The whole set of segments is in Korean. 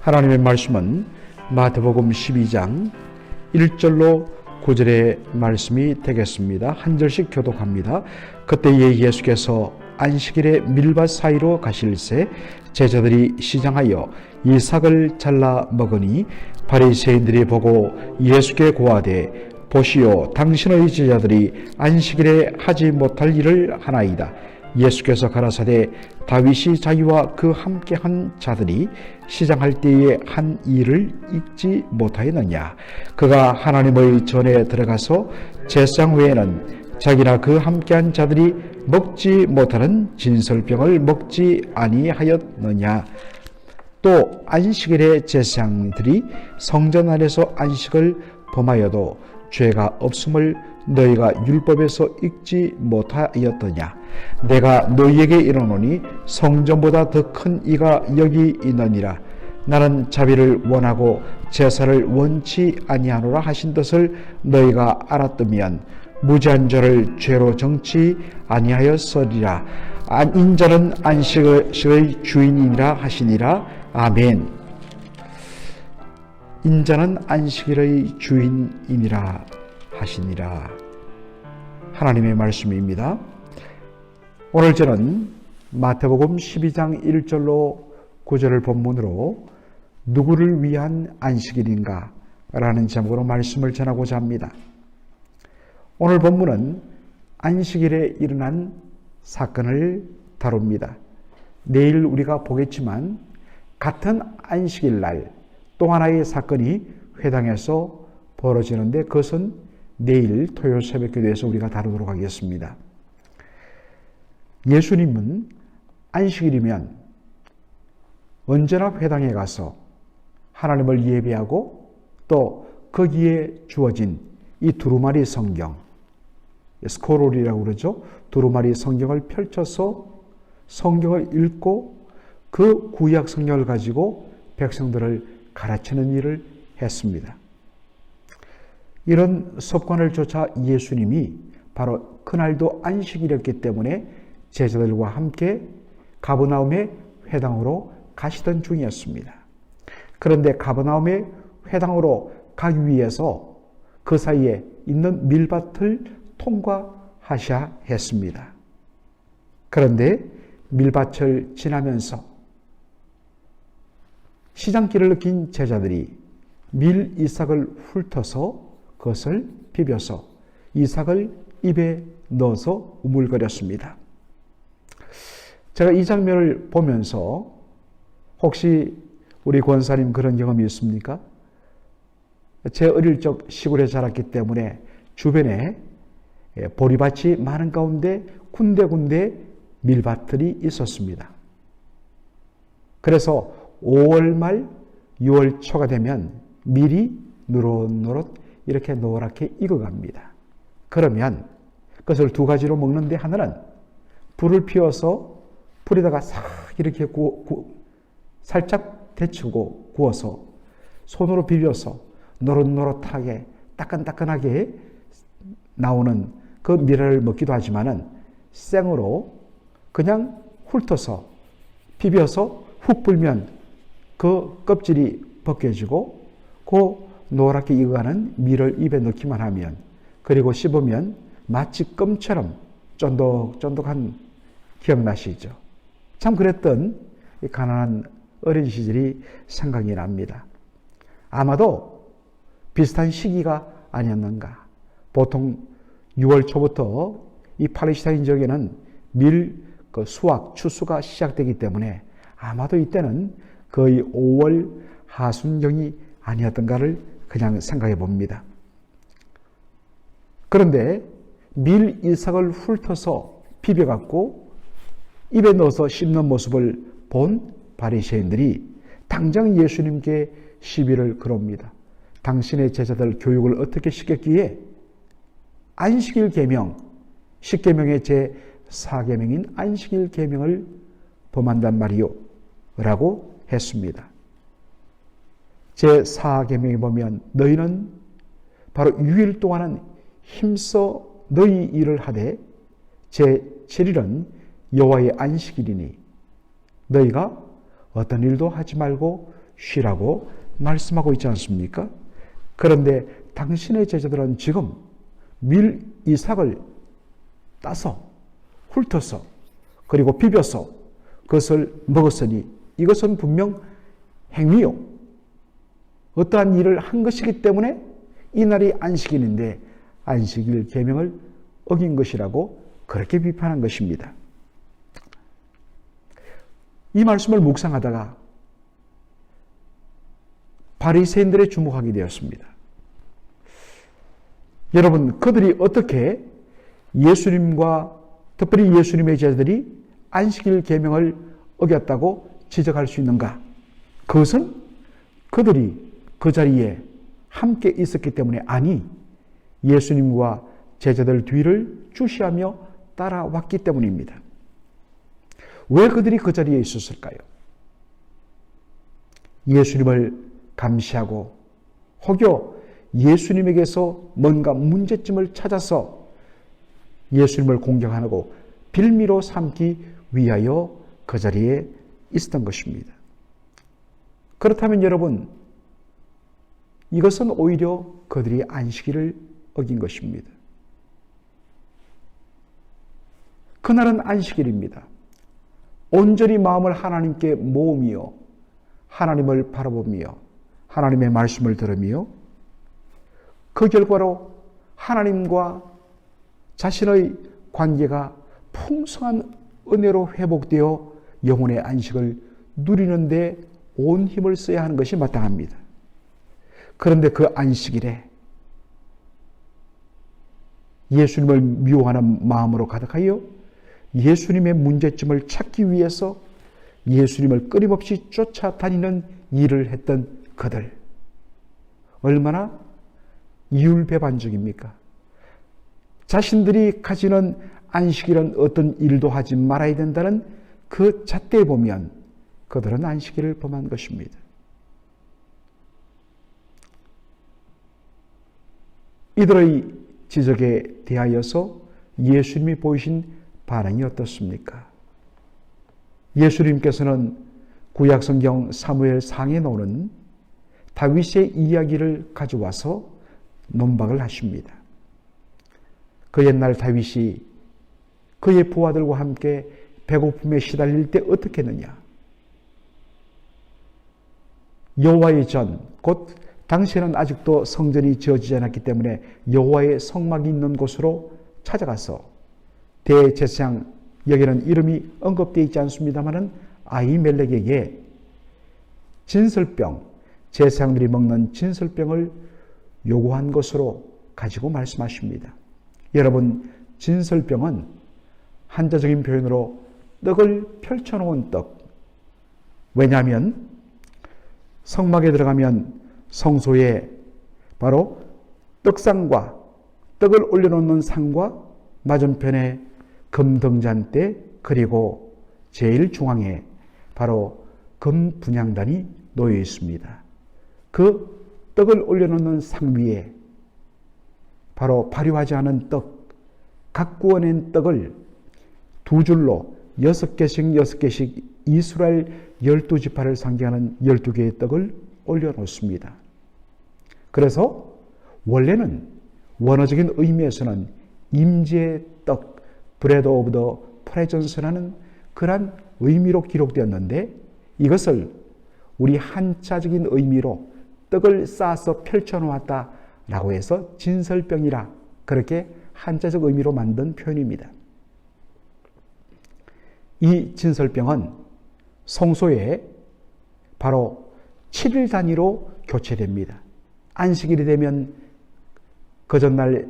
하나님의 말씀은 마태복음 12장 1절로 9절의 말씀이 되겠습니다. 한 절씩 교독합니다. 그때에 예수께서 안식일에 밀밭 사이로 가실새 제자들이 시장하여 이삭을 잘라 먹으니 바리새인들이 보고 예수께 고하되 보시오 당신의 제자들이 안식일에 하지 못할 일을 하나이다. 예수께서 가라사대 다윗이 자기와 그 함께한 자들이 시장할 때에 한 일을 잊지 못하였느냐? 그가 하나님의 전에 들어가서 제상 외에는 자기나 그 함께한 자들이 먹지 못하는 진설병을 먹지 아니하였느냐? 또 안식일의 제사장들이 성전 안에서 안식을 범하여도 죄가 없음을 너희가 율법에서 읽지 못하였더냐? 내가 너희에게 이르노니 성전보다 더 큰 이가 여기 있느니라. 나는 자비를 원하고 제사를 원치 아니하노라 하신 것을 너희가 알았다면 무지한 자를 죄로 정치 아니하였으리라. 인자는 안식의 주인이라 하시니라. 아멘 인자는 안식일의 주인이니라 하시니라 하나님의 말씀입니다. 오늘 저는 마태복음 12장 1절로 9절을 본문으로 누구를 위한 안식일인가 라는 제목으로 말씀을 전하고자 합니다. 오늘 본문은 안식일에 일어난 사건을 다룹니다. 내일 우리가 보겠지만 같은 안식일 날 또 하나의 사건이 회당에서 벌어지는데 그것은 내일 토요일 새벽 기도에서 우리가 다루도록 하겠습니다. 예수님은 안식일이면 언제나 회당에 가서 하나님을 예배하고 또 거기에 주어진 이 두루마리 성경, 스코롤이라고 그러죠. 두루마리 성경을 펼쳐서 성경을 읽고 그 구약 성경을 가지고 백성들을 가르치는 일을 했습니다. 이런 습관을 쫓아 예수님이 바로 그날도 안식일이었기 때문에 제자들과 함께 가버나움의 회당으로 가시던 중이었습니다. 그런데 가버나움의 회당으로 가기 위해서 그 사이에 있는 밀밭을 통과하셔야 했습니다. 그런데 밀밭을 지나면서 시장길을 느낀 제자들이 밀 이삭을 훑어서 그것을 비벼서 이삭을 입에 넣어서 우물거렸습니다. 제가 이 장면을 보면서 혹시 우리 권사님 그런 경험이 있습니까? 제 어릴 적 시골에 자랐기 때문에 주변에 보리밭이 많은 가운데 군데군데 밀밭들이 있었습니다. 그래서 5월 말 6월 초가 되면 밀이 노릇노릇 이렇게 노랗게 익어갑니다. 그러면 그것을 두 가지로 먹는데 하나는 불을 피워서 불에다가 싹 이렇게 구, 구, 살짝 데치고 구워서 손으로 비벼서 노릇노릇하게 따끈따끈하게 나오는 그 미라를 먹기도 하지만은 생으로 그냥 훑어서 비벼서 훅 불면 그 껍질이 벗겨지고 그 노랗게 익어가는 밀을 입에 넣기만 하면 그리고 씹으면 마치 껌처럼 쫀득쫀득한 기억나시죠? 참 그랬던 가난한 어린 시절이 생각이 납니다. 아마도 비슷한 시기가 아니었는가. 보통 6월 초부터 이 팔레스타인 지역에는 밀 그 수확, 추수가 시작되기 때문에 아마도 이때는 거의 5월 하순경이 아니었던가를 그냥 생각해 봅니다. 그런데 밀 이삭을 훑어서 비벼갖고 입에 넣어서 씹는 모습을 본 바리새인들이 당장 예수님께 시비를 걸옵니다. 당신의 제자들 교육을 어떻게 시켰기에 안식일 계명, 십계명의 제 4계명인 안식일 계명을 범한단 말이요. 라고 했습니다. 제4계명에 보면 너희는 바로 6일 동안은 힘써 너희 일을 하되 제7일은 여호와의 안식일이니 너희가 어떤 일도 하지 말고 쉬라고 말씀하고 있지 않습니까? 그런데 당신의 제자들은 지금 밀 이삭을 따서 훑어서 그리고 비벼서 그것을 먹었으니 이것은 분명 행위요. 어떠한 일을 한 것이기 때문에 이 날이 안식일인데 안식일 계명을 어긴 것이라고 그렇게 비판한 것입니다. 이 말씀을 묵상하다가 바리새인들의 주목하게 되었습니다. 여러분, 그들이 어떻게 예수님과 특별히 예수님의 제자들이 안식일 계명을 어겼다고 지적할 수 있는가? 그것은 그들이 그 자리에 함께 있었기 때문에 아니 예수님과 제자들 뒤를 주시하며 따라왔기 때문입니다. 왜 그들이 그 자리에 있었을까요? 예수님을 감시하고 혹여 예수님에게서 뭔가 문제점을 찾아서 예수님을 공격하고 빌미로 삼기 위하여 그 자리에 있었던 것입니다. 그렇다면 여러분, 이것은 오히려 그들이 안식일을 어긴 것입니다. 그날은 안식일입니다. 온전히 마음을 하나님께 모으며 하나님을 바라보며 하나님의 말씀을 들으며 그 결과로 하나님과 자신의 관계가 풍성한 은혜로 회복되어 영혼의 안식을 누리는데 온 힘을 써야 하는 것이 마땅합니다. 그런데 그 안식일에 예수님을 미워하는 마음으로 가득하여 예수님의 문제점을 찾기 위해서 예수님을 끊임없이 쫓아다니는 일을 했던 그들. 얼마나 이율배반적입니까? 자신들이 가지는 안식일은 어떤 일도 하지 말아야 된다는 그 잣대에 보면 그들은 안식일을 범한 것입니다. 이들의 지적에 대하여서 예수님이 보이신 반응이 어떻습니까? 예수님께서는 구약성경 사무엘 상에 나오는 다윗의 이야기를 가져와서 논박을 하십니다. 그 옛날 다윗이 그의 부하들과 함께 배고픔에 시달릴 때 어떻게 했느냐? 여호와의 전, 곧 당시에는 아직도 성전이 지어지지 않았기 때문에 여호와의 성막이 있는 곳으로 찾아가서 대제사장 여기는 이름이 언급되어 있지 않습니다만은 아이멜렉에게 진설병, 제사장들이 먹는 진설병을 요구한 것으로 가지고 말씀하십니다. 여러분, 진설병은 한자적인 표현으로 떡을 펼쳐놓은 떡. 왜냐하면 성막에 들어가면 성소에 바로 떡상과 떡을 올려놓는 상과 맞은편에 금등잔대 그리고 제일 중앙에 바로 금 분향단이 놓여 있습니다. 그 떡을 올려놓는 상 위에 바로 발효하지 않은 떡, 각 구워낸 떡을 두 줄로 여섯 개씩 여섯 개씩 이스라엘 열두 지파를 상징하는 열두 개의 떡을 올려놓습니다. 그래서 원래는 원어적인 의미에서는 임재의 떡, 브레드 오브 더 프레전스라는 그러한 의미로 기록되었는데 이것을 우리 한자적인 의미로 떡을 쌓아서 펼쳐놓았다라고 해서 진설병이라 그렇게 한자적 의미로 만든 표현입니다. 이 진설병은 성소에 바로 7일 단위로 교체됩니다. 안식일이 되면 그 전날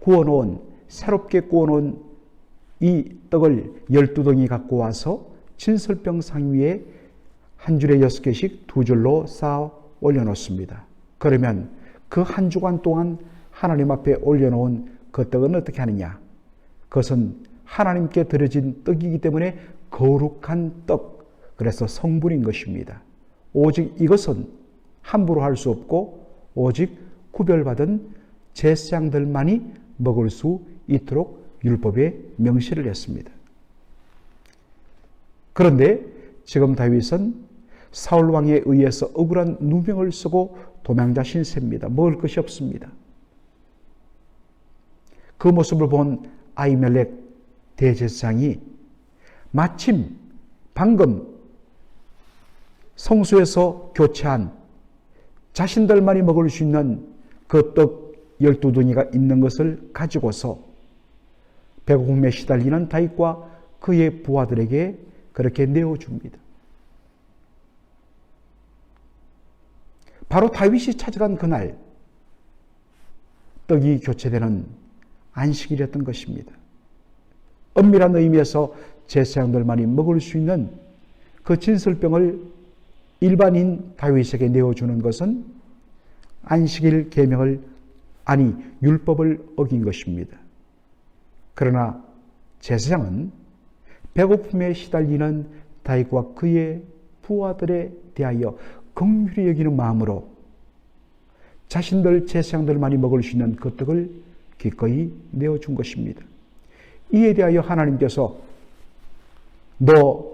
구워놓은 새롭게 구워놓은 이 떡을 12덩이 갖고 와서 진설병 상 위에 한 줄에 여섯 개씩 두 줄로 쌓아 올려놓습니다. 그러면 그 한 주간 동안 하나님 앞에 올려놓은 그 떡은 어떻게 하느냐? 그것은 하나님께 드려진 떡이기 때문에 거룩한 떡, 그래서 성분인 것입니다. 오직 이것은 함부로 할 수 없고 오직 구별받은 제사장들만이 먹을 수 있도록 율법에 명시를 했습니다. 그런데 지금 다윗은 사울 왕에 의해서 억울한 누명을 쓰고 도망자 신세입니다. 먹을 것이 없습니다. 그 모습을 본 아이멜렉 대제사장이 마침 방금 성수에서 교체한 자신들만이 먹을 수 있는 그 떡 열두 둥이가 있는 것을 가지고서 배고픔에 시달리는 다윗과 그의 부하들에게 그렇게 내어줍니다. 바로 다윗이 찾아간 그날 떡이 교체되는 안식일이었던 것입니다. 엄밀한 의미에서 제사장들만이 먹을 수 있는 그 진설병을 일반인 다윗에게 내어주는 것은 안식일 계명을 아니 율법을 어긴 것입니다. 그러나 제사장은 배고픔에 시달리는 다윗과 그의 부하들에 대하여 긍휼히 여기는 마음으로 자신들 제사장들만이 먹을 수 있는 그 떡을 기꺼이 내어준 것입니다. 이에 대하여 하나님께서 너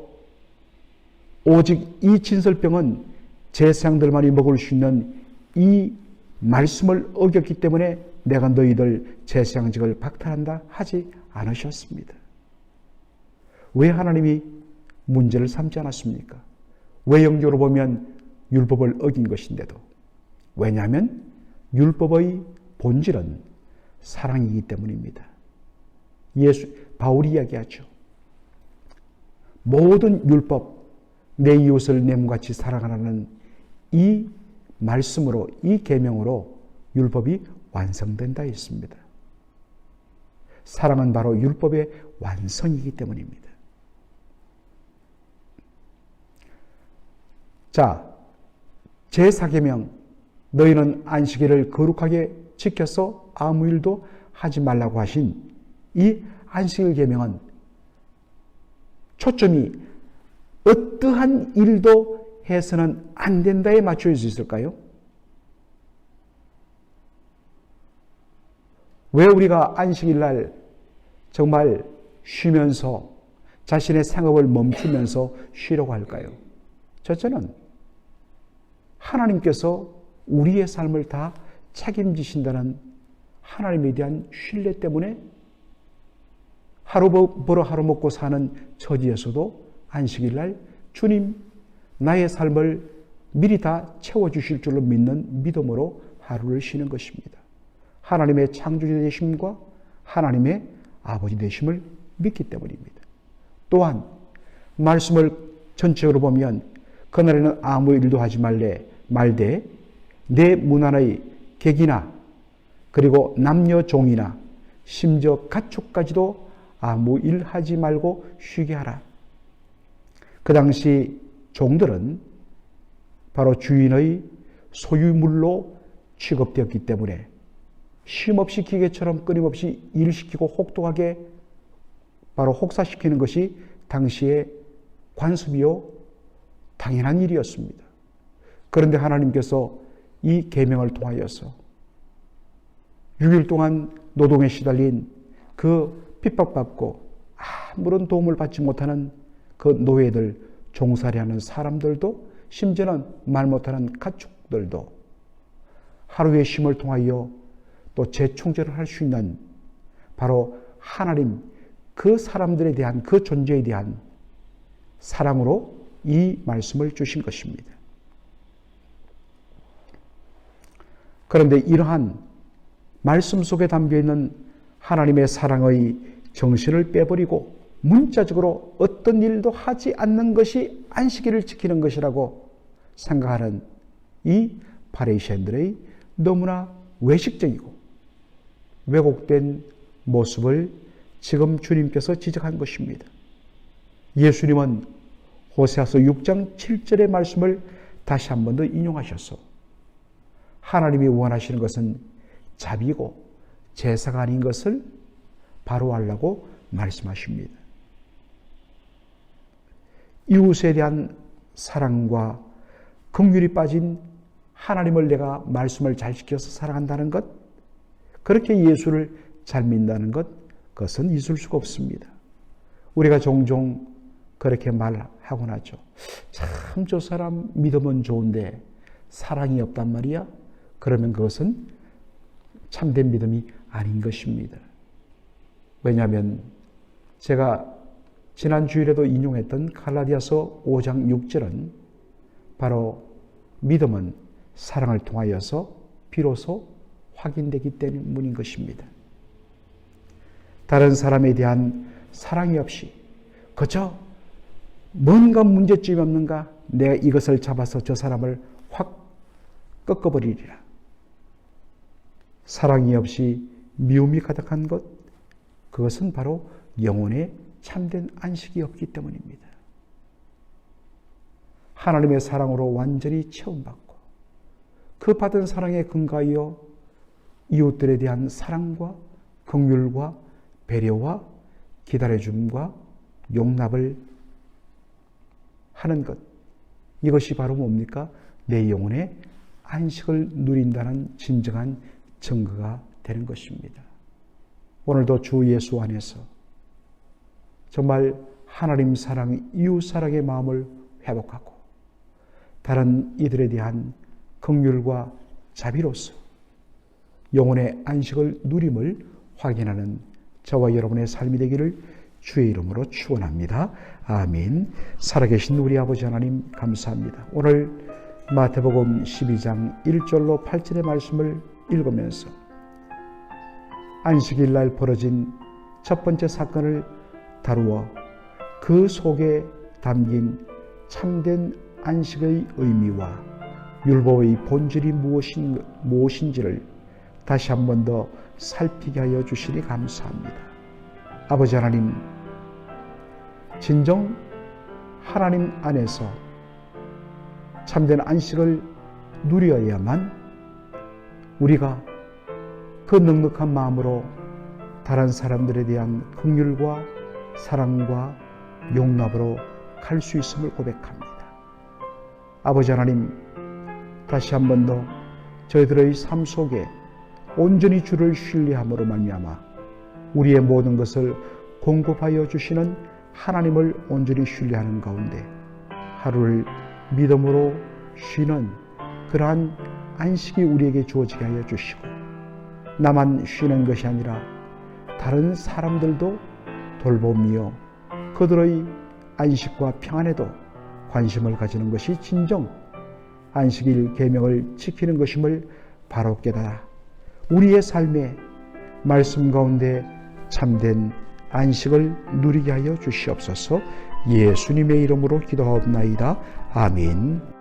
오직 이 진설병은 제사장들만이 먹을 수 있는 이 말씀을 어겼기 때문에 내가 너희들 제사장직을 박탈한다 하지 않으셨습니다. 왜 하나님이 문제를 삼지 않았습니까? 왜 영적으로 보면 율법을 어긴 것인데도 왜냐하면 율법의 본질은 사랑이기 때문입니다. 예수 바울이 이야기하죠. 모든 율법 내 이웃을 내 몸같이 사랑하라는 이 말씀으로 이 계명으로 율법이 완성된다 했습니다. 사랑은 바로 율법의 완성이기 때문입니다. 자, 제4계명 너희는 안식일을 거룩하게 지켜서 아무 일도 하지 말라고 하신 이 안식일 계명은 초점이 어떠한 일도 해서는 안 된다에 맞출 수 있을까요? 왜 우리가 안식일 날 정말 쉬면서 자신의 생업을 멈추면서 쉬려고 할까요? 첫째는 하나님께서 우리의 삶을 다 책임지신다는 하나님에 대한 신뢰 때문에 하루 벌어 하루 먹고 사는 처지에서도 안식일 날 주님 나의 삶을 미리 다 채워 주실 줄로 믿는 믿음으로 하루를 쉬는 것입니다. 하나님의 창조주 되심과 하나님의 아버지 되심을 믿기 때문입니다. 또한 말씀을 전체적으로 보면 그날에는 아무 일도 하지 말래 말되 내 문안의 객이나 그리고 남녀 종이나 심지어 가축까지도 아무 일 하지 말고 쉬게 하라. 그 당시 종들은 바로 주인의 소유물로 취급되었기 때문에 쉼없이 기계처럼 끊임없이 일시키고 혹독하게 바로 혹사시키는 것이 당시의 관습이요 당연한 일이었습니다. 그런데 하나님께서 이 계명을 통하여서 6일 동안 노동에 시달린 그 핍박받고 아무런 도움을 받지 못하는 그 노예들, 종살이하는 사람들도 심지어는 말 못하는 가축들도 하루의 쉼을 통하여 또 재충전을 할 수 있는 바로 하나님 그 사람들에 대한 그 존재에 대한 사랑으로 이 말씀을 주신 것입니다. 그런데 이러한 말씀 속에 담겨 있는 하나님의 사랑의 정신을 빼버리고 문자적으로 어떤 일도 하지 않는 것이 안식일을 지키는 것이라고 생각하는 이 바레이시안들의 너무나 외식적이고 왜곡된 모습을 지금 주님께서 지적한 것입니다. 예수님은 호세아서 6장 7절의 말씀을 다시 한 번 더 인용하셔서 하나님이 원하시는 것은 자비고 제사가 아닌 것을 바로 하려고 말씀하십니다. 이웃에 대한 사랑과 긍휼이 빠진 하나님을 내가 말씀을 잘 지켜서 사랑한다는 것, 그렇게 예수를 잘 믿는다는 것, 그것은 있을 수가 없습니다. 우리가 종종 그렇게 말하곤 하죠. 참 저 사람 믿으면 좋은데 사랑이 없단 말이야? 그러면 그것은 참된 믿음이 아닌 것입니다. 왜냐하면 제가 지난 주일에도 인용했던 갈라디아서 5장 6절은 바로 믿음은 사랑을 통하여서 비로소 확인되기 때문인 것입니다. 다른 사람에 대한 사랑이 없이 그저 뭔가 문제점이 없는가 내가 이것을 잡아서 저 사람을 확 꺾어버리리라. 사랑이 없이 미움이 가득한 것, 그것은 바로 영혼의 참된 안식이 없기 때문입니다. 하나님의 사랑으로 완전히 체험받고 그 받은 사랑에 근거하여 이웃들에 대한 사랑과 긍휼과 배려와 기다려줌과 용납을 하는 것 이것이 바로 뭡니까? 내 영혼의 안식을 누린다는 진정한 증거가 되는 것입니다. 오늘도 주 예수 안에서 정말 하나님 사랑, 이웃 사랑의 마음을 회복하고 다른 이들에 대한 긍휼과 자비로서 영혼의 안식을 누림을 확인하는 저와 여러분의 삶이 되기를 주의 이름으로 축원합니다. 아멘. 살아계신 우리 아버지 하나님 감사합니다. 오늘 마태복음 12장 1절로 8절의 말씀을 읽으면서 안식일 날 벌어진 첫 번째 사건을 다루어 그 속에 담긴 참된 안식의 의미와 율법의 본질이 무엇인, 무엇인지를 다시 한 번 더 살피게 하여 주시니 감사합니다. 아버지 하나님, 진정 하나님 안에서 참된 안식을 누려야만 우리가 그 넉넉한 마음으로 다른 사람들에 대한 긍휼과 사랑과 용납으로 갈 수 있음을 고백합니다. 아버지 하나님, 다시 한 번 더 저희들의 삶 속에 온전히 주를 신뢰함으로 말미암아 우리의 모든 것을 공급하여 주시는 하나님을 온전히 신뢰하는 가운데 하루를 믿음으로 쉬는 그러한 안식이 우리에게 주어지게 하여 주시고 나만 쉬는 것이 아니라 다른 사람들도 돌보며 그들의 안식과 평안에도 관심을 가지는 것이 진정 안식일 계명을 지키는 것임을 바로 깨달아 우리의 삶에 말씀 가운데 참된 안식을 누리게 하여 주시옵소서 예수님의 이름으로 기도하옵나이다. 아멘.